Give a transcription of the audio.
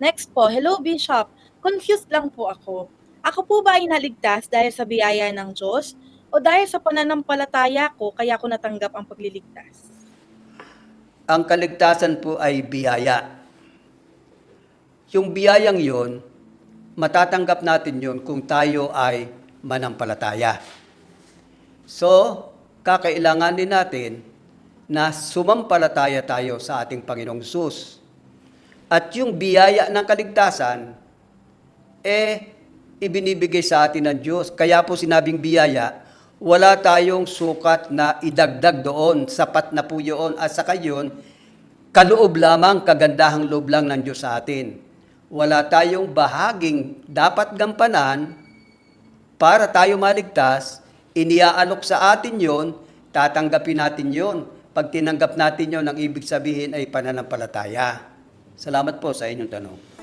Next po, hello Bishop. Confused lang po ako. Ako po ba ay naligtas dahil sa biyaya ng Diyos o dahil sa pananampalataya ko kaya ako natanggap ang pagliligtas? Ang kaligtasan po ay biyaya. Yung biyayang yon, matatanggap natin yon kung tayo ay manampalataya. So, kakailanganin natin na sumampalataya tayo sa ating Panginoong Sus. At yung biyaya ng kaligtasan, eh, ibinibigay sa atin ng Diyos. Kaya po sinabing biyaya, wala tayong sukat na idagdag doon, sapat na po yun, at saka yun, kaloob lamang, kagandahang loob lang ng Diyos sa atin. Wala tayong bahaging dapat gampanan para tayo maligtas, iniaalok sa atin yon, tatanggapin natin yon. Pag tinanggap natin yon, ang ibig sabihin ay pananampalataya. Salamat po sa inyong tanong.